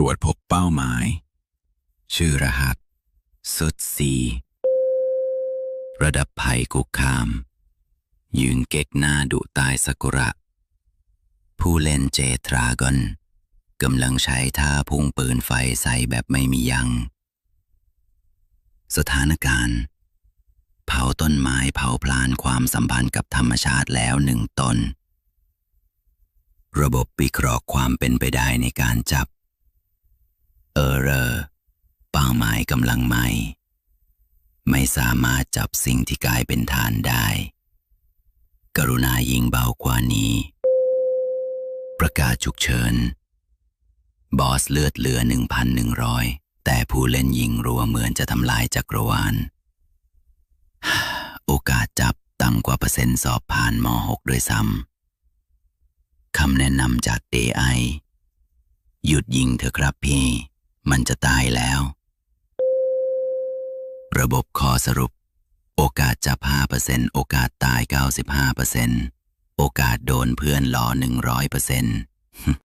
ตรวจพบเป้าหมาย ชื่อรหัสสุดสีระดับภัยคุกคาม ยืนเก๊กหน้าดุตายสกุระ ผู้เล่นเจทรากอนกำลังใช้ท่าพุ่งปืนไฟใส่แบบไม่มียัง้งสถานการณ์ เผาต้นไม้เผาพลานความสัมพันธ์กับธรรมชาติแล้วหนึ่งตน ระบบวิเคราะห์ความเป็นไปได้ในการจับ เออเรอเป้าหมายกำลังใหม่ ไม่สามารถจับสิ่งที่กลายเป็นฐานได้ กรุณายิงเบากว่านี้ ประกาศฉุกเฉิน บอสเลือดเหลือ 1,100 แต่ผู้เล่นยิงรัวเหมือนจะทำลายจักรวาล โอกาสจับต่ำกว่าเปอร์เซ็นต์สอบผ่านม .6 ด้วยซ้ำคำแนะนำจาก AI หยุดยิงเถอะครับพี่ มันจะตายแล้ว ระบบคอสรุป โอกาสจับ5%โอกาสตาย 95%โอกาสโดนเพื่อนล้อ100%